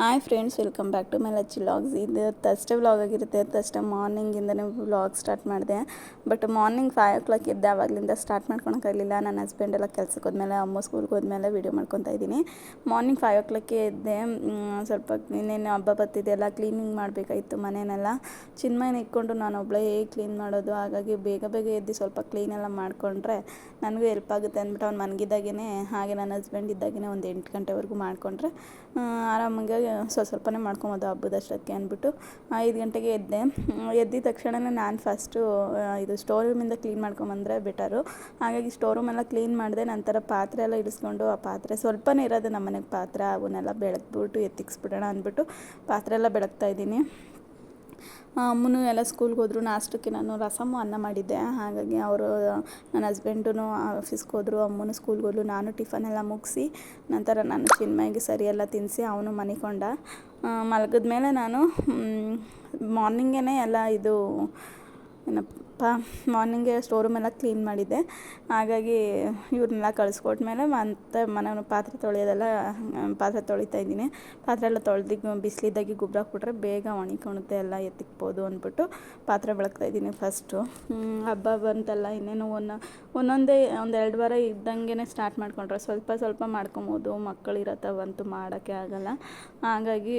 Hi friends welcome back to my Lacchi vlogs ಇದು ತಷ್ಟೇ vlog ಆಗಿರುತ್ತೆ. ತಸ್ಟೆ ಮಾರ್ನಿಂಗಿಂದನೇ ವ್ಲಾಗ್ ಸ್ಟಾರ್ಟ್ ಮಾಡಿದೆ. But morning five o'clock ಇದ್ದೆ ಆವಾಗಲಿಂದ ಸ್ಟಾರ್ಟ್ ಮಾಡ್ಕೊಳಕ್ಕಾಗಲಿಲ್ಲ ನನ್ನ ಹಸ್ಬೆಂಡ್ ಎಲ್ಲ ಕೆಲ್ಸಕ್ಕೆ ಹೋದ್ಮೇಲೆ, ಅಮ್ಮ ಸ್ಕೂಲ್ಗೆ ಹೋದ್ಮೇಲೆ ವೀಡಿಯೋ ಮಾಡ್ಕೊತಾ ಇದ್ದೀನಿ. ಮಾರ್ನಿಂಗ್ ಫೈವ್ ಓ ಕ್ಲಾಕ್ಗೆ ಇದ್ದೆ ಸ್ವಲ್ಪ ಇನ್ನೇನು ಹಬ್ಬ ಬರ್ತಿದೆಯಲ್ಲ ಕ್ಲೀನಿಂಗ್ ಮಾಡಬೇಕಾಗಿತ್ತು ಮನೆಯನ್ನೆಲ್ಲ ಚಿನ್ಮಯನ ಇಟ್ಕೊಂಡು ನಾನು ಒಬ್ಬಳೇ ಹೇಗೆ ಕ್ಲೀನ್ ಮಾಡೋದು. ಹಾಗಾಗಿ ಬೇಗ ಬೇಗ ಎದ್ದು ಸ್ವಲ್ಪ ಕ್ಲೀನ್ ಎಲ್ಲ ಮಾಡಿಕೊಂಡ್ರೆ ನನಗೂ ಹೆಲ್ಪ್ ಆಗುತ್ತೆ ಅಂದ್ಬಿಟ್ಟು ಅವ್ನು ಮನಗಿದ್ದಾಗೇ ಹಾಗೆ ನನ್ನ ಹಸ್ಬೆಂಡ್ ಇದ್ದಾಗೇ ಒಂದು ಎಂಟು ಗಂಟೆವರೆಗೂ ಮಾಡಿಕೊಂಡ್ರೆ ಆರಾಮಾಗಿ ಸ್ವಲ್ಪ ಸ್ವಲ್ಪನೇ ಮಾಡ್ಕೊಬೋದು ಹಬ್ಬದಷ್ಟಕ್ಕೆ ಅಂದ್ಬಿಟ್ಟು ಐದು ಗಂಟೆಗೆ ಎದ್ದೆ. ಎದ್ದಿದ ತಕ್ಷಣವೇ ನಾನು ಫಸ್ಟು ಇದು ಸ್ಟೋರ್ ರೂಮಿಂದ ಕ್ಲೀನ್ ಮಾಡ್ಕೊಂಬಂದರೆ ಬೆಟರು ಹಾಗಾಗಿ ಸ್ಟೋರ್ ರೂಮೆಲ್ಲ ಕ್ಲೀನ್ ಮಾಡಿದೆ, ನಂತರ ಪಾತ್ರೆ ಎಲ್ಲ ಇಡಿಸ್ಕೊಂಡು ಆ ಪಾತ್ರೆ ಸ್ವಲ್ಪನೇ ಇರೋದು ನಮ್ಮ ಮನೆಗೆ ಪಾತ್ರೆ, ಅವನ್ನೆಲ್ಲ ಬೆಳಗ್ಬಿಟ್ಟು ಎತ್ತಿಕ್ಸ್ಬಿಡೋಣ ಅಂದ್ಬಿಟ್ಟು ಪಾತ್ರೆ ಎಲ್ಲ ಬೆಳಗ್ತಾ ಇದ್ದೀನಿ. ಅಮ್ಮನೂ ಎಲ್ಲ ಸ್ಕೂಲ್ಗೆ ಹೋದ್ರು. ನಾಷ್ಟಕ್ಕೆ ನಾನು ರಸಮ್ಮು ಅನ್ನ ಮಾಡಿದ್ದೆ. ಹಾಗಾಗಿ ಅವರು, ನನ್ನ ಹಸ್ಬೆಂಡೂ ಆಫೀಸ್ಗೆ ಹೋದರು. ಅಮ್ಮನೂ ಸ್ಕೂಲ್ಗೆ ಹೋದ್ರು. ನಾನು ಟಿಫನ್ ಎಲ್ಲ ಮುಗಿಸಿ, ನಂತರ ನಾನು ಸಿನಿಮಾಗೆ ಸರಿ ಎಲ್ಲ ತಿನ್ನಿಸಿ ಅವನು ಮನಿಕೊಂಡ. ಮಲಗಿದ ಮೇಲೆ ನಾನು ಮಾರ್ನಿಂಗೇ ಎಲ್ಲ ಇದು ಏನಪ್ಪ, ಮಾರ್ನಿಂಗೇ ಸ್ಟೋರ್ ರೂಮೆಲ್ಲ ಕ್ಲೀನ್ ಮಾಡಿದ್ದೆ. ಹಾಗಾಗಿ ಇವ್ರನ್ನೆಲ್ಲ ಕಳಿಸ್ಕೊಟ್ಮೇಲೆ ಮತ್ತೆ ಮನೆ ಪಾತ್ರೆ ತೊಳೆಯೋದೆಲ್ಲ, ಪಾತ್ರೆ ತೊಳಿತಾ ಇದ್ದೀನಿ. ಪಾತ್ರೆ ಎಲ್ಲ ತೊಳೆದು ಬಿಸಿಲಿದ್ದಾಗಿ ಗೊಬ್ಬರ ಹಾಕ್ಬಿಟ್ರೆ ಬೇಗ ಒಣಕೊಳುತ್ತೆ ಎಲ್ಲ ಎತ್ತಿಕ್ಬೋದು ಅಂದ್ಬಿಟ್ಟು ಪಾತ್ರೆ ಬಳಕ್ತಾ ಇದ್ದೀನಿ ಫಸ್ಟು ಹಬ್ಬ ಬಂತಲ್ಲ, ಇನ್ನೇನು ಒಂದು ಒಂದೊಂದೇ ಒಂದು ಎರಡು ವಾರ ಇದ್ದಂಗೆ ಸ್ಟಾರ್ಟ್ ಮಾಡ್ಕೊಂಡ್ರೆ ಸ್ವಲ್ಪ ಸ್ವಲ್ಪ ಮಾಡ್ಕೊಬೋದು. ಮಕ್ಕಳಿರತ್ತ ಬಂತು ಮಾಡೋಕ್ಕೆ ಆಗಲ್ಲ. ಹಾಗಾಗಿ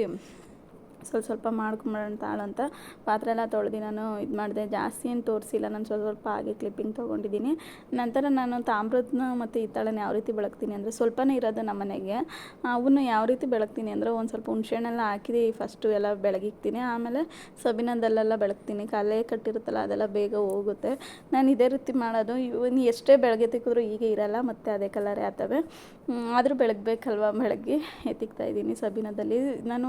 ಸ್ವಲ್ಪ ಸ್ವಲ್ಪ ಮಾಡ್ಕೊಂಬಿಡೋಣ ತಾಳಂತ ಪಾತ್ರೆ ಎಲ್ಲ ತೊಳೆದು ನಾನು ಇದು ಮಾಡಿದೆ. ಜಾಸ್ತಿ ಏನು ತೋರಿಸಿಲ್ಲ. ನಾನು ಸ್ವಲ್ಪ ಸ್ವಲ್ಪ ಹಾಗೆ ಕ್ಲಿಪ್ಪಿಂಗ್ ತೊಗೊಂಡಿದ್ದೀನಿ. ನಂತರ ನಾನು ತಾಮ್ರದನ್ನ ಮತ್ತು ಹಿತ್ತಾಳೆನ ಯಾವ ರೀತಿ ಬೆಳಗ್ತೀನಿ ಅಂದರೆ ಸ್ವಲ್ಪನೇ ಇರೋದು ನಮ್ಮ ಮನೆಗೆ. ಅವನ್ನ ಯಾವ ರೀತಿ ಬೆಳಗ್ತೀನಿ ಅಂದರೆ ಒಂದು ಸ್ವಲ್ಪ ಹುಣ್ಸೆಹಣ್ಣೆಲ್ಲ ಹಾಕಿ ಫಸ್ಟು ಎಲ್ಲ ಬೆಳಗಿಕ್ತೀನಿ ಆಮೇಲೆ ಸಬಿನದಲ್ಲೆಲ್ಲ ಬೆಳಗ್ತೀನಿ. ಕಲೆ ಕಟ್ಟಿರುತ್ತಲ್ಲ, ಅದೆಲ್ಲ ಬೇಗ ಹೋಗುತ್ತೆ. ನಾನು ಇದೇ ರೀತಿ ಮಾಡೋದು. ಇವನ್ ಎಷ್ಟೇ ಬೆಳಗ್ಗೆ ತಿಕ್ಕಿದ್ರು ಹೀಗೆ ಇರಲ್ಲ. ಮತ್ತು ಅದೇ ಕಲರೇ ಆಗ್ತವೆ ಆದರೂ ಬೆಳಗ್ಬೇಕಲ್ವ? ಬೆಳಗ್ಗೆ ಎತ್ತಿಕ್ತಾ ಇದ್ದೀನಿ ಸಬಿನದಲ್ಲಿ ನಾನು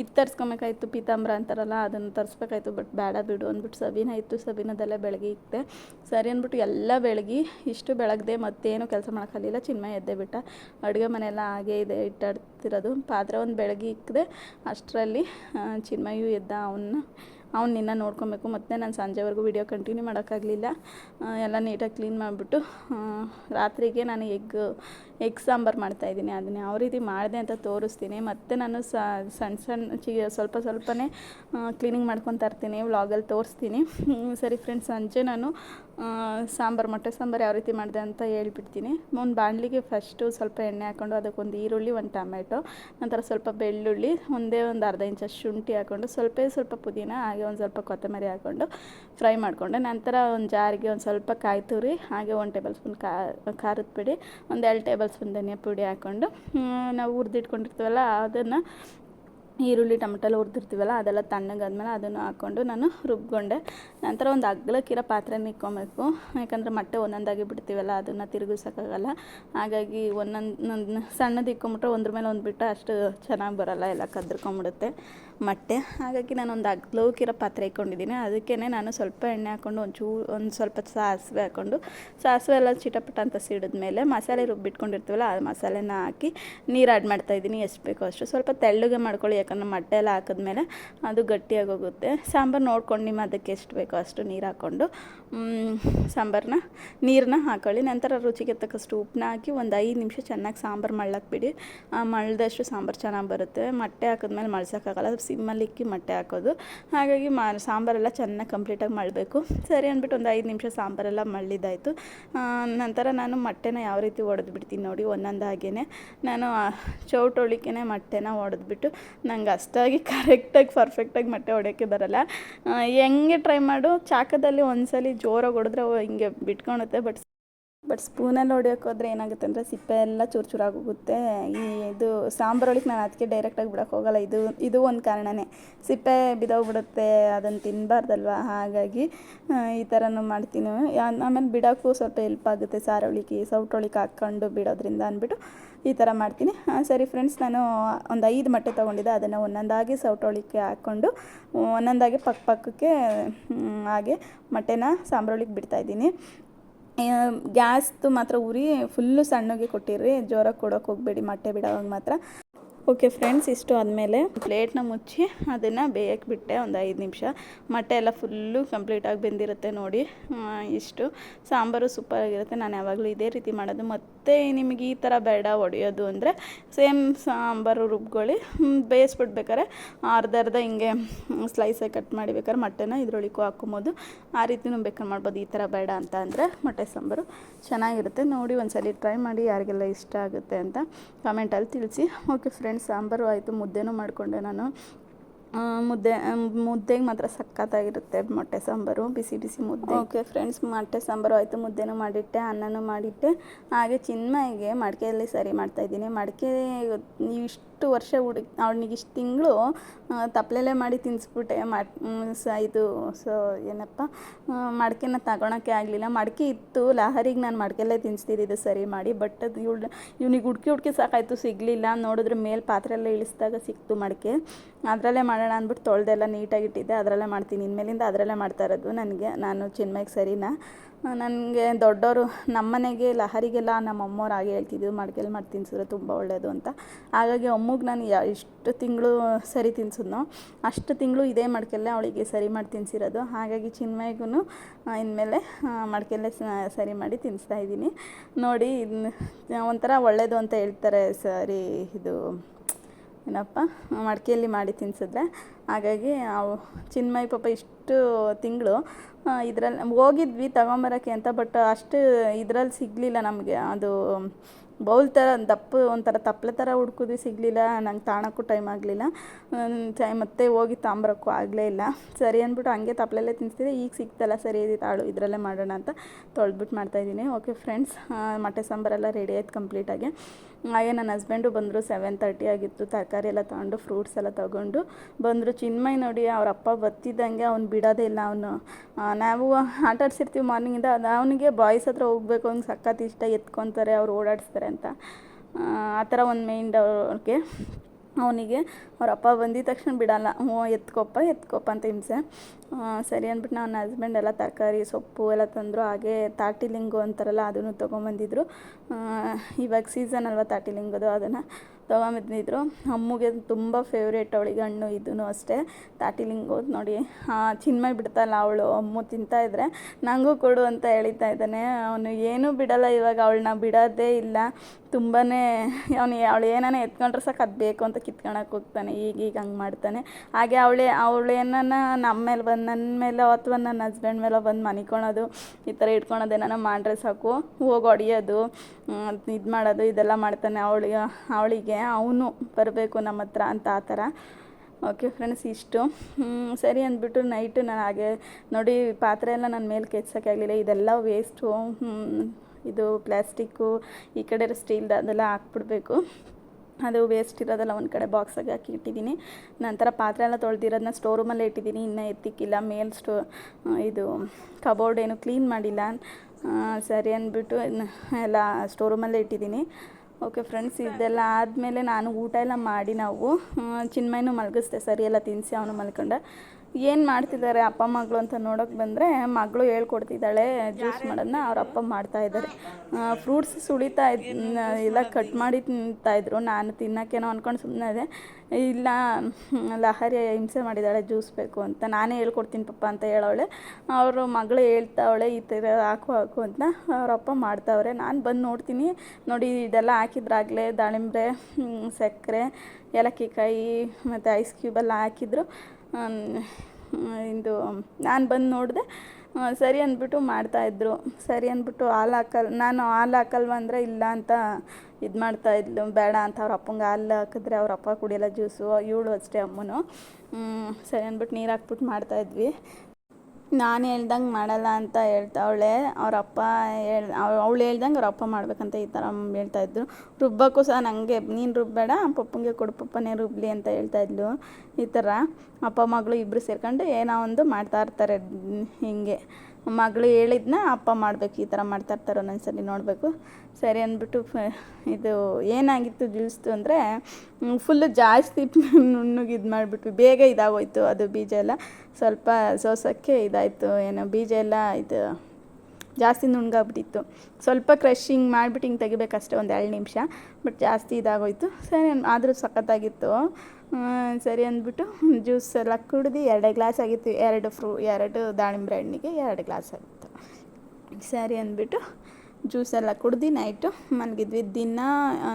ಇದು ತರ್ಸ್ಕೊಬೇಕಾಯ್ತು ಪೀತಾಂಬ್ರ ಅಂತಾರಲ್ಲ, ಅದನ್ನು ತರಿಸ್ಬೇಕಾಯ್ತು ಬಟ್ ಬೇಡ ಬಿಡು ಅಂದ್ಬಿಟ್ಟು ಸಬೀನ ಇತ್ತು ಸಬೀನದಲ್ಲೇ ಬೆಳಗ್ಗೆ ಇಕ್ತೆ ಸರಿ ಅಂದ್ಬಿಟ್ಟು ಎಲ್ಲ ಬೆಳಗ್ಗೆ ಇಷ್ಟು ಬೆಳಗ್ದೆ ಮತ್ತೇನು ಕೆಲಸ ಮಾಡೋಕ್ಕಾಗಲಿಲ್ಲ ಚಿನ್ಮಯ ಎದ್ದೆ ಬಿಟ್ಟ. ಅಡುಗೆ ಮನೆಯೆಲ್ಲ ಹಾಗೆ ಇದೆ, ಇಟ್ಟಾಡ್ತಿರೋದು. ಪಾತ್ರೆ ಒಂದು ಬೆಳಗ್ಗೆ ಇಕ್ಕದೆ. ಅಷ್ಟರಲ್ಲಿ ಚಿನ್ಮಯೂ ಎದ್ದ ಅವನ್ನ ಅವ್ನು ನಿನ್ನ ನೋಡ್ಕೊಬೇಕು. ಮತ್ತು ನಾನು ಸಂಜೆವರೆಗೂ ವಿಡಿಯೋ ಕಂಟಿನ್ಯೂ ಮಾಡೋಕ್ಕಾಗಲಿಲ್ಲ ಎಲ್ಲ ನೀಟಾಗಿ ಕ್ಲೀನ್ ಮಾಡಿಬಿಟ್ಟು ರಾತ್ರಿಗೆ ನಾನು ಎಗ್ ಎಗ್ ಸಾಂಬಾರು ಮಾಡ್ತಾಯಿದ್ದೀನಿ ಅದನ್ನ. ಯಾವ ರೀತಿ ಮಾಡಿದೆ ಅಂತ ತೋರಿಸ್ತೀನಿ. ಮತ್ತು ನಾನು ಸಣ್ಣ ಸಣ್ಣ ಚಿ, ಸ್ವಲ್ಪ ಸ್ವಲ್ಪನೇ ಕ್ಲೀನಿಂಗ್ ಮಾಡ್ಕೊತಾ ಇರ್ತೀನಿ ವ್ಲಾಗಲ್ಲಿ ತೋರಿಸ್ತೀನಿ. ಸರಿ ಫ್ರೆಂಡ್ಸ್ ಸಂಜೆ ನಾನು ಸಾಂಬಾರು, ಮೊಟ್ಟೆ ಸಾಂಬಾರು ಯಾವ ರೀತಿ ಮಾಡಿದೆ ಅಂತ ಹೇಳ್ಬಿಡ್ತೀನಿ. ಒಂದು ಬಾಣಲಿಗೆ ಫಸ್ಟು ಸ್ವಲ್ಪ ಎಣ್ಣೆ ಹಾಕ್ಕೊಂಡು ಅದಕ್ಕೊಂದು ಈರುಳ್ಳಿ, ಒಂದು ಟೊಮೆಟೊ ನಂತರ ಸ್ವಲ್ಪ ಬೆಳ್ಳುಳ್ಳಿ, ಒಂದೇ ಒಂದು ಅರ್ಧ ಇಂಚು ಶುಂಠಿ ಹಾಕ್ಕೊಂಡು ಸ್ವಲ್ಪ ಸ್ವಲ್ಪ ಪುದೀನ, ಹಾಗೆ ಒಂದು ಸ್ವಲ್ಪ ಕೊತ್ತಂಬರಿ ಹಾಕ್ಕೊಂಡು ಫ್ರೈ ಮಾಡಿಕೊಂಡೆ. ನಂತರ ಒಂದು ಜಾರಿಗೆ ಒಂದು ಸ್ವಲ್ಪ ಕಾಯಿ ತುರಿ, ಹಾಗೆ ಒಂದು ಟೇಬಲ್ ಸ್ಪೂನ್ ಖಾರದ ಪುಡಿ, ಒಂದು ಎರಡು ಟೇಬಲ್ ಸ್ಪೂನ್ ಧನಿಯಾ ಪುಡಿ ಹಾಕ್ಕೊಂಡು ನಾವು ಹುರಿದಿಟ್ಕೊಂಡಿರ್ತೀವಲ್ಲ, ಅದನ್ನು ಈರುಳ್ಳಿ ಟೊಮೆಟೊ ಎಲ್ಲ ಹುರಿದಿರ್ತೀವಲ್ಲ ಅದೆಲ್ಲ ತಣ್ಣಗಾದ್ಮೇಲೆ ಅದನ್ನು ಹಾಕ್ಕೊಂಡು ನಾನು ರುಬ್ಕೊಂಡೆ. ನಂತರ ಒಂದು ಅಗ್ಲಕ್ಕಿರೋ ಪಾತ್ರೆನ ಇಕ್ಕೊಬೇಕು. ಯಾಕಂದರೆ ಮೊಟ್ಟೆ ಒಂದೊಂದಾಗಿ ಬಿಡ್ತೀವಲ್ಲ, ಅದನ್ನು ತಿರುಗಿಸೋಕ್ಕಾಗಲ್ಲ. ಹಾಗಾಗಿ ಒಂದೊಂದು ಸಣ್ಣದು ಇಕ್ಕೊಂಬಿಟ್ರೆ ಒಂದ್ರ ಮೇಲೆ ಒಂದು ಬಿಟ್ಟು ಅಷ್ಟು ಚೆನ್ನಾಗಿ ಬರೋಲ್ಲ, ಎಲ್ಲ ಕದ್ರಕೊಂಬಿಡುತ್ತೆ ಮೊಟ್ಟೆ. ಹಾಗಾಗಿ ನಾನು ಒಂದು ಅಗ್ಲಕ್ಕಿರೋ ಪಾತ್ರೆ ಇಕ್ಕೊಂಡಿದ್ದೀನಿ. ಅದಕ್ಕೇ ನಾನು ಸ್ವಲ್ಪ ಎಣ್ಣೆ ಹಾಕ್ಕೊಂಡು ಒಂಚೂರು ಒಂದು ಸ್ವಲ್ಪ ಸಾಸಿವೆ ಹಾಕ್ಕೊಂಡು, ಸಾಸಿವೆ ಎಲ್ಲ ಚಿಟಪಟ ಅಂತ ಸಿಡಿದ್ಮೇಲೆ ಮಸಾಲೆ ರುಬ್ಬಿಟ್ಕೊಂಡಿರ್ತೀವಲ್ಲ, ಆ ಮಸಾಲೆನ ಹಾಕಿ ನೀರು ಆ್ಯಡ್ ಮಾಡ್ತಾಯಿದ್ದೀನಿ ಎಷ್ಟು ಬೇಕೋ ಅಷ್ಟು. ಸ್ವಲ್ಪ ತೆಳ್ಳಗೆ ಮಾಡ್ಕೊಳ್ಳಿ ಯಾಕಂದ್ರೆ ಮಟ್ಟೆ ಎಲ್ಲ ಹಾಕಿದ್ಮೇಲೆ ಅದು ಗಟ್ಟಿಯಾಗಿ ಹೋಗುತ್ತೆ ಸಾಂಬಾರು ನೋಡ್ಕೊಂಡು ನಿಮ್ಮ ಅದಕ್ಕೆ ಎಷ್ಟು ಬೇಕೋ ಅಷ್ಟು ನೀರು ಹಾಕ್ಕೊಂಡು ಸಾಂಬಾರನ್ನ ನೀರನ್ನ ಹಾಕೊಳ್ಳಿ. ನಂತರ ರುಚಿಗೆ ತಕ್ಕಷ್ಟು ಉಪ್ಪನ್ನ ಹಾಕಿ ಒಂದು ಐದು ನಿಮಿಷ ಚೆನ್ನಾಗಿ ಸಾಂಬಾರು ಮಳ್ಳಕ್ಕೆ ಬಿಡಿ. ಮಳ್ದಷ್ಟು ಸಾಂಬಾರು ಚೆನ್ನಾಗಿ ಬರುತ್ತೆ. ಮಟ್ಟೆ ಹಾಕಿದ್ಮೇಲೆ ಮಳ್ಸೋಕ್ಕಾಗಲ್ಲ ಸಿಮ್ಮಲ್ಲಿ ಇಕ್ಕಿ ಮೊಟ್ಟೆ ಹಾಕೋದು. ಹಾಗಾಗಿ ಮಾ, ಸಾಂಬಾರೆಲ್ಲ ಚೆನ್ನಾಗಿ ಕಂಪ್ಲೀಟಾಗಿ ಮಾಡಬೇಕು ಸರಿ ಅಂದ್ಬಿಟ್ಟು ಒಂದು ಐದು ನಿಮಿಷ ಸಾಂಬಾರೆಲ್ಲ ಮಳ್ಳಿದಾಯಿತು ನಂತರ ನಾನು ಮೊಟ್ಟೆನ ಯಾವ ರೀತಿ ಒಡೆದು ಬಿಡ್ತೀನಿ ನೋಡಿ ಒಂದೊಂದಾಗೇ ನಾನು ಚೌಟೊಳಿಕೆನೆ ಮೊಟ್ಟೆನ ಒಡೆದ್ಬಿಟ್ಟು ನಂಗೆ ಅಷ್ಟಾಗಿ ಕರೆಕ್ಟಾಗಿ ಪರ್ಫೆಕ್ಟಾಗಿ ಮೊಟ್ಟೆ ಹೊಡೆಯೋಕ್ಕೆ ಬರಲ್ಲ. ಹೆಂಗೆ ಟ್ರೈ ಮಾಡು, ಚಾಕದಲ್ಲಿ ಒಂದ್ಸಲಿ ಜೋರಾಗಿ ಹೊಡೆದ್ರೆ ಹಿಂಗೆ ಬಿಟ್ಕೊಳುತ್ತೆ ಬಟ್ ಬಟ್ ಸ್ಪೂನಲ್ಲಿ ಹೊಡಿಯೋಕೆ ಹೋದ್ರೆ ಏನಾಗುತ್ತೆ ಅಂದರೆ ಸಿಪ್ಪೆ ಎಲ್ಲ ಚೂರು ಚೂರಾಗೋಗುತ್ತೆ ಈ ಇದು ಸಾಂಬಾರೊಳಗೆ ನಾನು ಅದಕ್ಕೆ ಡೈರೆಕ್ಟಾಗಿ ಬಿಡೋಕೆ ಹೋಗಲ್ಲ. ಇದು ಇದು ಒಂದು ಕಾರಣನೇ. ಸಿಪ್ಪೆ ಬಿದ್ದೋಗ್ಬಿಡುತ್ತೆ ಅದನ್ನು ತಿನ್ನಬಾರ್ದಲ್ವ ಹಾಗಾಗಿ ಈ ಥರನೂ ಮಾಡ್ತೀನಿ. ಆಮೇಲೆ ಬಿಡೋಕ್ಕೂ ಸ್ವಲ್ಪ ಹೆಲ್ಪ್ ಆಗುತ್ತೆ. ಸಾರೊಳಿಗೆ ಸೌಟೊಳಿಕೆ ಹಾಕ್ಕೊಂಡು ಬಿಡೋದ್ರಿಂದ ಅಂದ್ಬಿಟ್ಟು ಈ ಥರ ಮಾಡ್ತೀನಿ. ಸರಿ ಫ್ರೆಂಡ್ಸ್ ನಾನು ಒಂದು ಐದು ಮೊಟ್ಟೆ ತೊಗೊಂಡಿದ್ದೆ. ಅದನ್ನು ಒಂದೊಂದಾಗಿ ಸೌಟೊಳಿಕೆ ಹಾಕ್ಕೊಂಡು, ಒಂದೊಂದಾಗಿ ಪಕ್ಕ ಪಕ್ಕಕ್ಕೆ ಹಾಗೆ ಮೊಟ್ಟೆನ ಸಾಂಬ್ರೊಳಿಗೆ ಬಿಡ್ತಾಯಿದ್ದೀನಿ ಗ್ಯಾಸ್ದು ಮಾತ್ರ ಉರಿ ಫುಲ್ಲು ಸಣ್ಣಗೆ ಕೊಟ್ಟಿರಿ ಜೋರಾಗಿ ಕೊಡೋಕೆ ಹೋಗಬೇಡಿ ಮೊಟ್ಟೆ ಬಿಡೋವಾಗ ಮಾತ್ರ. ಓಕೆ ಫ್ರೆಂಡ್ಸ್ ಇಷ್ಟು ಆದಮೇಲೆ ಪ್ಲೇಟ್ನ ಮುಚ್ಚಿ ಅದನ್ನು ಬೇಯಕ್ಕೆ ಬಿಟ್ಟೆ ಒಂದು ಐದು ನಿಮಿಷ. ಮೊಟ್ಟೆ ಎಲ್ಲ ಫುಲ್ಲು ಕಂಪ್ಲೀಟಾಗಿ ಬೆಂದಿರುತ್ತೆ ನೋಡಿ. ಇಷ್ಟು. ಸಾಂಬಾರು ಸೂಪರಾಗಿರುತ್ತೆ ನಾನು ಯಾವಾಗಲೂ ಇದೇ ರೀತಿ ಮಾಡೋದು. ಮತ್ತೆ ನಿಮಗೆ ಈ ಥರ ಬೇಡ ಹೊಡೆಯೋದು ಅಂದರೆ ಸೇಮ್ ಸಾಂಬಾರು ರುಬ್ಕೊಳ್ಳಿ. ಬೇಯಿಸ್ಬಿಡ್ಬೇಕಾರೆ ಅರ್ಧ ಅರ್ಧ ಹಿಂಗೆ ಸ್ಲೈಸಾಗಿ ಕಟ್ ಮಾಡಿ ಬೇಕಾದ್ರೆ ಮೊಟ್ಟೆನ ಇದ್ರೊಳಗೂ ಹಾಕೊಬೋದು ಆ ರೀತಿನೂ ಬೇಕಾದ್ರೆ ಮಾಡ್ಬೋದು. ಈ ಥರ ಬೇಡ ಅಂತ ಅಂದರೆ ಮೊಟ್ಟೆ ಸಾಂಬಾರು ಚೆನ್ನಾಗಿರುತ್ತೆ. ನೋಡಿ ಒಂದ್ಸಲಿ ಟ್ರೈ ಮಾಡಿ ಯಾರಿಗೆಲ್ಲ ಇಷ್ಟ ಆಗುತ್ತೆ ಅಂತ ಕಮೆಂಟಲ್ಲಿ ತಿಳಿಸಿ. ಓಕೆ ಫ್ರೆಂಡ್ಸ್ ಸಾಂಬಾರು ಆಯಿತು ಮುದ್ದೆನೂ ಮಾಡಿಕೊಂಡೆ ನಾನು. ಮುದ್ದೆ ಮುದ್ದೆಗೆ ಮಾತ್ರ ಸಖತ್ತಾಗಿರುತ್ತೆ ಮೊಟ್ಟೆ ಸಾಂಬಾರು, ಬಿಸಿ ಬಿಸಿ ಮುದ್ದೆ. ಓಕೆ ಫ್ರೆಂಡ್ಸ್ ಮೊಟ್ಟೆ ಸಾಂಬಾರು ಆಯಿತು, ಮುದ್ದೆನೂ ಮಾಡಿಟ್ಟೆ, ಅನ್ನನೂ ಮಾಡಿಟ್ಟೆ. ಹಾಗೆ ಚಿನ್ಮಯಿಗೆ ಮಡಿಕೆಯಲ್ಲಿ ಸರಿ ಮಾಡ್ತಾಯಿದ್ದೀನಿ ಮಡಿಕೆ ಇಷ್ಟು ವರ್ಷ ಹುಡುಗಿ ಅವನಿಗೆ ಇಷ್ಟು ತಿಂಗಳು ತಪ್ಪಲೆಲೆ ಮಾಡಿ ತಿನ್ನಿಸ್ಬಿಟ್ಟೆ ಮಡ್ ಇದು, ಸೊ, ಏನಪ್ಪ ಮಡಿಕೆನ ತಗೊಳಕ್ಕೆ ಆಗಲಿಲ್ಲ. ಮಡಿಕೆ ಇತ್ತು, ಲಹರಿಗೆ ನಾನು ಮಡಿಕೆಲ್ಲೇ ತಿನ್ನಿಸ್ತಿದ್ದಿದ್ದು ಸರಿ ಮಾಡಿ. ಬಟ್ ಅದು ಇವಳು, ಇವ್ನಿಗೆ ಹುಡ್ಕಿ ಹುಡ್ಕಿ ಸಾಕಾಯಿತು, ಸಿಗಲಿಲ್ಲ. ನೋಡಿದ್ರೆ ಮೇಲೆ ಪಾತ್ರೆ ಎಲ್ಲ ಇಳಿಸಿದಾಗ ಸಿಕ್ತು ಮಡಿಕೆ. ಅದರಲ್ಲೇ ಮಾಡೋಣ ಅಂದ್ಬಿಟ್ಟು ತೊಳೆದೆಲ್ಲ ನೀಟಾಗಿ ಇಟ್ಟಿದ್ದೆ. ಅದರಲ್ಲೇ ಮಾಡ್ತೀನಿ. ಇನ್ಮೇಲಿಂದ ಅದರಲ್ಲೇ ಮಾಡ್ತಾ ಇರೋದು ನನಗೆ. ನಾನು ಚಿನ್ಮೈಗೆ ಸರಿನಾ? ನನಗೆ ದೊಡ್ಡವರು ನಮ್ಮನೆಗೆ ಲಹರಿಗೆಲ್ಲ ನಮ್ಮ ಅಮ್ಮವ್ರು ಹಾಗೆ ಹೇಳ್ತಿದ್ರು. ಮಡಿಕೆಲಿ ಮಾಡಿ ತಿನ್ಸಿದ್ರೆ ತುಂಬ ಒಳ್ಳೆಯದು ಅಂತ. ಹಾಗಾಗಿ ಅಮ್ಮಗೆ ನಾನು ಯಾ ಎಷ್ಟು ತಿಂಗಳು ಸರಿ ತಿನ್ಸಿದ್ನೋ, ಅಷ್ಟು ತಿಂಗಳು ಇದೇ ಮಡಿಕೆಲ್ಲೇ ಅವಳಿಗೆ ಸರಿ ಮಾಡಿ ತಿನ್ಸಿರೋದು. ಹಾಗಾಗಿ ಚಿನ್ಮಯ್ಗೂ ಇನ್ಮೇಲೆ ಮಡಿಕೆಲ್ಲೇ ಸರಿ ಮಾಡಿ ತಿನ್ನಿಸ್ತಾ ಇದ್ದೀನಿ. ನೋಡಿ ಒಂಥರ ಒಳ್ಳೆಯದು ಅಂತ ಹೇಳ್ತಾರೆ ಸರಿ, ಇದು ಏನಪ್ಪ, ಮಡಿಕೆಯಲ್ಲಿ ಮಾಡಿ ತಿನ್ಸಿದ್ರೆ. ಹಾಗಾಗಿ ಅವು ಚಿನ್ಮಯ್ ಪಾಪ ಇಷ್ಟು ತಿಂಗಳು ಇದರಲ್ಲಿ ಹೋಗಿದ್ವಿ ತಗೊಂಬರೋಕ್ಕೆ ಅಂತ, ಬಟ್ ಅಷ್ಟು ಇದರಲ್ಲಿ ಸಿಗಲಿಲ್ಲ ನಮಗೆ. ಅದು ಬೌಲ್ ಥರ, ದಪ್ಪ ಒಂಥರ ತಪ್ಪಲೆ ಥರ ಹುಡ್ಕಿದ್ವಿ, ಸಿಗಲಿಲ್ಲ. ನಂಗೆ ತಾಣಕ್ಕೂ ಟೈಮ್ ಆಗಲಿಲ್ಲ. ಟೈಮ್ ಮತ್ತೆ ಹೋಗಿ ತಾಂಬರಕ್ಕೂ ಆಗಲೇ ಇಲ್ಲ. ಸರಿ ಅಂದ್ಬಿಟ್ಟು ಹಂಗೆ ತಪ್ಪಲೆಲ್ಲೇ ತಿನ್ನಿಸ್ತಿದ್ದೆ ಈಗ ಸಿಗ್ತಲ್ಲ, ಸರಿ ಇದೆ ತಾಳು ಇದರಲ್ಲೇ ಮಾಡೋಣ ಅಂತ ತೊಳೆದ್ಬಿಟ್ಟು ಮಾಡ್ತಾಯಿದ್ದೀನಿ ಓಕೆ ಫ್ರೆಂಡ್ಸ್ ಮೊಟ್ಟೆ ಸಾಂಬಾರೆಲ್ಲ ರೆಡಿ ಆಯ್ತು ಕಂಪ್ಲೀಟಾಗಿ ಹಾಗೆ ನನ್ನ ಹಸ್ಬೆಂಡು ಬಂದರು ಸೆವೆನ್ ತರ್ಟಿ ಆಗಿತ್ತು, ತರಕಾರಿ ಎಲ್ಲ ತಗೊಂಡು ಫ್ರೂಟ್ಸ್ ಎಲ್ಲ ತಗೊಂಡು ಬಂದರು. ಚಿನ್ಮಯ್ ನೋಡಿ, ಅವ್ರ ಅಪ್ಪ ಬತ್ತಿದ್ದಂಗೆ ಅವ್ನು ಬಿಡೋದೇ ಇಲ್ಲ ಅವನು. ನಾವು ಆಟ ಆಡ್ಸಿರ್ತೀವಿ ಮಾರ್ನಿಂಗಿಂದ ಅದು ಅವನಿಗೆ ಬಾಯ್ಸ್ ಹತ್ರ ಹೋಗ್ಬೇಕು, ಅವ್ನಿಗೆ ಸಖತ್ ಇಷ್ಟ, ಎತ್ಕೊತಾರೆ, ಅವ್ರು ಓಡಾಡಿಸ್ತಾರೆ ಅಂತ. ಆ ಥರ ಒಂದು ಮೈಂಡ್ ಅವ್ರಿಗೆ. ಅವನಿಗೆ ಅವ್ರ ಅಪ್ಪ ಬಂದಿದ ತಕ್ಷಣ ಬಿಡಲ್ಲ. ಹ್ಞೂ, ಎತ್ಕೊಪ್ಪ ಎತ್ಕೊಪ್ಪ ಅಂತ ಹಿಂಸೆ. ಸರಿ ಅಂದ್ಬಿಟ್ಟು ನನ್ನ ಹಸ್ಬೆಂಡ್ ಎಲ್ಲ ತರಕಾರಿ, ಸೊಪ್ಪು ಎಲ್ಲ ತಂದರು. ಹಾಗೆ ತಾಟಿಲಿಂಗು ಅಂತಾರಲ್ಲ, ಅದನ್ನು ತೊಗೊಂಬಂದಿದ್ರು. ಇವಾಗ ಸೀಸನ್ ಅಲ್ವಾ ತಾಟಿಲಿಂಗದು ಅದನ್ನು ತೊಗೊಂಬಂದಿದ್ರು. ಅಮ್ಮಗೆ ತುಂಬ ಫೇವ್ರೇಟ್ ಅವಳಿಗೆ ಹಣ್ಣು ಇದೂ ಅಷ್ಟೇ. ತಾಟಿಲಿಂಗು ನೋಡಿ ಚಿನ್ಮಯ್ ಬಿಡ್ತಲ್ಲ ಅವಳು. ಅಮ್ಮು ತಿಂತಾ ಇದ್ರೆ ನನಗೂ ಕೊಡು ಅಂತ ಹೇಳ್ತಾ ಇದ್ದಾನೆ. ಅವನು ಏನೂ ಬಿಡಲ್ಲ ಇವಾಗ, ಅವಳನ್ನ ಬಿಡೋದೇ ಇಲ್ಲ. ತುಂಬಾ ಅವನು ಅವಳು ಏನಾನ ಎತ್ಕೊಂಡ್ರೆ ಸಾಕು, ಅದು ಬೇಕು ಅಂತ ಕಿತ್ಕೊಳಕ್ಕೆ ಹೋಗ್ತಾನೆ. ಈಗ ಈಗ ಹಂಗೆ ಮಾಡ್ತಾನೆ. ಹಾಗೆ ಅವಳೇ, ಅವಳು ಏನಾನ ನಮ್ಮ ಮೇಲೆ ಬಂದು ನನ್ನ ಮೇಲೆ ಅಥವಾ ನನ್ನ ಹಸ್ಬೆಂಡ್ ಮೇಲೆ ಬಂದು ಮನಿಕೊಳೋದು, ಈ ಥರ ಇಟ್ಕೊಳೋದು ಏನಾನ ಮಾಡ್ರೆ ಸಾಕು. ಹೋಗಿ ಹೊಡಿಯೋದು ಇದು ಮಾಡೋದು, ಇದೆಲ್ಲ ಮಾಡ್ತಾನೆ ಅವಳಿಗೆ ಅವಳಿಗೆ. ಅವನು ಬರಬೇಕು ನಮ್ಮ ಹತ್ರ ಅಂತ ಆ ಥರ. ಓಕೆ ಫ್ರೆಂಡ್ಸ್, ಇಷ್ಟು. ಸರಿ ಅಂದ್ಬಿಟ್ಟು ನೈಟು ನಾನು ಹಾಗೆ ನೋಡಿ, ಪಾತ್ರೆ ಎಲ್ಲ ನನ್ನ ಮೇಲೆ ಕೆಚ್ಚಕ್ಕೆ ಆಗಲಿಲ್ಲ. ಇದೆಲ್ಲ ವೇಸ್ಟು ಇದು ಪ್ಲಾಸ್ಟಿಕ್ಕು, ಈ ಕಡೆ ಸ್ಟೀಲ್ದು ಅದೆಲ್ಲ ಹಾಕ್ಬಿಡ್ಬೇಕು. ಅದು ವೇಸ್ಟ್ ಇರೋದೆಲ್ಲ ಒಂದು ಕಡೆ ಬಾಕ್ಸಾಗಿ ಹಾಕಿ ಇಟ್ಟಿದ್ದೀನಿ. ನಂತರ ಪಾತ್ರೆ ಎಲ್ಲ ತೊಳೆದಿರೋದನ್ನ ಸ್ಟೋರ್ ರೂಮಲ್ಲೇ ಇಟ್ಟಿದ್ದೀನಿ. ಇನ್ನೂ ಎತ್ತಿಕ್ಕಿಲ್ಲ. ಮೇಲ್ ಸ್ಟೋ ಇದು ಕಬೋರ್ಡ್ ಏನು ಕ್ಲೀನ್ ಮಾಡಿಲ್ಲ. ಸರಿ ಅಂದ್ಬಿಟ್ಟು ಎಲ್ಲ ಸ್ಟೋರ್ ರೂಮಲ್ಲೇ ಇಟ್ಟಿದ್ದೀನಿ. ಓಕೆ ಫ್ರೆಂಡ್ಸ್ ಇದೆಲ್ಲ ಆದಮೇಲೆ ನಾನು ಊಟ ಎಲ್ಲ ಮಾಡಿ ನಾವು ಚಿನ್ಮಯನೂ ಮಲಗಿಸ್ದೆ. ಸರಿ ಎಲ್ಲ ತಿನ್ನಿಸಿ ಅವನು ಮಲ್ಕೊಂಡ. ಏನು ಮಾಡ್ತಿದ್ದಾರೆ ಅಪ್ಪ ಮಗಳು ಅಂತ ನೋಡೋಕೆ ಬಂದರೆ ಮಗಳು ಹೇಳ್ಕೊಡ್ತಿದ್ದಾಳೆ ಜ್ಯೂಸ್ ಮಾಡೋದನ್ನ ಅವ್ರ ಅಪ್ಪ ಮಾಡ್ತಾ ಇದ್ದಾರೆ. ಫ್ರೂಟ್ಸ್ ಸುಳಿತಾ ಇದ್ ಎಲ್ಲ ಕಟ್ ಮಾಡಿ ತಿಂತಾಯಿದ್ರು ನಾನು ತಿನ್ನೋಕ್ಕೇನೋ ಅಂದ್ಕೊಂಡು ಸುಮ್ಮನೆ ಅದೇ ಇಲ್ಲ ಲಹರಿ ಹಿಂಸೆ ಮಾಡಿದ್ದಾಳೆ ಜ್ಯೂಸ್ ಬೇಕು ಅಂತ. ನಾನೇ ಹೇಳ್ಕೊಡ್ತೀನಿ ಪಪ್ಪ ಅಂತ ಹೇಳೋಳೆ ಅವರು ಮಗಳು ಹೇಳ್ತಾವಳೆ ಈ ಥರ ಹಾಕು ಹಾಕು ಅಂತ ಅವರಪ್ಪ ಮಾಡ್ತಾವ್ರೆ. ನಾನು ಬಂದು ನೋಡ್ತೀನಿ. ನೋಡಿ ಇದೆಲ್ಲ ಹಾಕಿದ್ರಾಗಲೇ ದಾಳಿಂಬೆ ಸಕ್ಕರೆ ಏಲಕ್ಕಿಕಾಯಿ ಮತ್ತು ಐಸ್ ಕ್ಯೂಬೆಲ್ಲ ಹಾಕಿದ್ರು. ಇದು ನಾನು ಬಂದು ನೋಡಿದೆ ಸರಿ ಅಂದ್ಬಿಟ್ಟು ಮಾಡ್ತಾಯಿದ್ರು ಸರಿ ಅಂದ್ಬಿಟ್ಟು ಹಾಲು ಹಾಕಲ್, ನಾನು ಹಾಲು ಹಾಕಲ್ವ ಅಂದರೆ ಇಲ್ಲ ಅಂತ ಇದು ಮಾಡ್ತಾಯಿದ್ಲು ಬೇಡ ಅಂತ ಅವ್ರ ಅಪ್ಪಂಗೆ ಹಾಲು ಹಾಕಿದ್ರೆ ಅವ್ರ ಅಪ್ಪ ಕುಡಿಯಲ್ಲ ಜ್ಯೂಸು, ಇವಳು ಅಷ್ಟೇ ಅಮ್ಮನು. ಸರಿ ಅಂದ್ಬಿಟ್ಟು ನೀರು ಹಾಕ್ಬಿಟ್ಟು ಮಾಡ್ತಾಯಿದ್ವಿ ನಾನು ಹೇಳ್ದಂಗೆ ಮಾಡಲ್ಲ ಅಂತ ಹೇಳ್ತಾವಳೆ ಅವ್ರ ಅಪ್ಪ ಹೇಳ್, ಅವಳು ಹೇಳ್ದಂಗೆ ಅವ್ರ ಅಪ್ಪ ಮಾಡ್ಬೇಕಂತ ಈ ಥರ ಹೇಳ್ತಾಯಿದ್ರು ರುಬ್ಬಕ್ಕೂ ಸಹ ನನಗೆ ನೀನು ರುಬ್ಬೇಡ, ಪಪ್ಪಂಗೆ ಕೊಡು ಪಪ್ಪನೇ ರುಬ್ಲಿ ಅಂತ ಹೇಳ್ತಾಯಿದ್ಲು ಈ ಥರ ಅಪ್ಪ, ಮಗಳು ಇಬ್ಬರು ಸೇರ್ಕೊಂಡು ಏನೋ ಒಂದು ಮಾಡ್ತಾ ಇರ್ತಾರೆ ಹಿಂಗೆ. ಮಗಳು ಹೇಳಿದ್ನ ಅಪ್ಪ ಮಾಡಬೇಕು ಈ ಥರ ಮಾಡ್ತಾ ಇರ್ತಾರೆ ಒಂದೊಂದ್ಸರಿ ನೋಡಬೇಕು. ಸರಿ ಅಂದ್ಬಿಟ್ಟು ಇದು ಏನಾಗಿತ್ತು ಜೀವಿಸ್ತು ಅಂದರೆ ಫುಲ್ಲು ಜಾಸ್ತಿ ನುಣ್ಣಗೆ ಇದು ಮಾಡಿಬಿಟ್ವಿ. ಬೇಗ ಇದಾಗೋಯ್ತು ಅದು ಬೀಜ ಎಲ್ಲ. ಸ್ವಲ್ಪ ಸೋಸೋಕ್ಕೆ ಇದಾಯಿತು, ಏನೋ ಬೀಜ ಎಲ್ಲ ಇದು ಜಾಸ್ತಿ ನುಣ್ಗಾಗ್ಬಿಟ್ಟಿತ್ತು ಸ್ವಲ್ಪ ಕ್ರಷಿಂಗ್ ಮಾಡಿಬಿಟ್ಟು ಹಿಂಗೆ ತೆಗಿಬೇಕಷ್ಟೇ ಒಂದು ಎರಡು ನಿಮಿಷ. ಬಟ್ ಜಾಸ್ತಿ ಇದಾಗೋಯ್ತು. ಸರಿ, ಆದರೂ ಸಖತ್ತಾಗಿತ್ತು. ಸರಿ ಅಂದ್ಬಿಟ್ಟು ಜ್ಯೂಸ್ ಎಲ್ಲ ಕುಡ್ದು ಎರಡೇ ಗ್ಲಾಸ್ ಆಗಿತ್ತು. ಎರಡು ಫ್ರೂ, ಎರಡು ದಾಳಿಂಬೆ ಹಣ್ಣಿಗೆ ಎರಡು ಗ್ಲಾಸ್ ಆಗಿತ್ತು. ಸರಿ ಅಂದ್ಬಿಟ್ಟು ಜ್ಯೂಸ್ ಎಲ್ಲ ಕುಡ್ದು ನೈಟು ಮಲಗಿದ್ವಿ. ದಿನ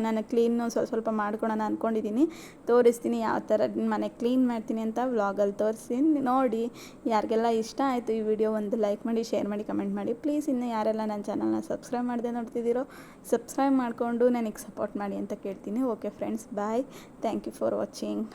ನಾನು ಕ್ಲೀನು ಸ್ವಲ್ಪ ಸ್ವಲ್ಪ ಮಾಡ್ಕೊಳೋಣ ಅಂದ್ಕೊಂಡಿದ್ದೀನಿ ತೋರಿಸ್ತೀನಿ ಯಾವ ಥರ ಮನೆ ಕ್ಲೀನ್ ಮಾಡ್ತೀನಿ ಅಂತ ವ್ಲಾಗಲ್ಲಿ ತೋರಿಸ್ತೀನಿ. ನೋಡಿ, ಯಾರಿಗೆಲ್ಲ ಇಷ್ಟ ಆಯಿತು ಈ ವಿಡಿಯೋ ಒಂದು ಲೈಕ್ ಮಾಡಿ, ಶೇರ್ ಮಾಡಿ, ಕಮೆಂಟ್ ಮಾಡಿ. ಪ್ಲೀಸ್ ಇನ್ನು ಯಾರೆಲ್ಲ ನನ್ನ ಚಾನಲ್ನ ಸಬ್ಸ್ಕ್ರೈಬ್ ಮಾಡದೆ ನೋಡ್ತಿದ್ದೀರೋ, ಸಬ್ಸ್ಕ್ರೈಬ್ ಮಾಡಿಕೊಂಡು ನನಗೆ ಸಪೋರ್ಟ್ ಮಾಡಿ ಅಂತ ಕೇಳ್ತೀನಿ. Okay friends, bye. Thank you for watching.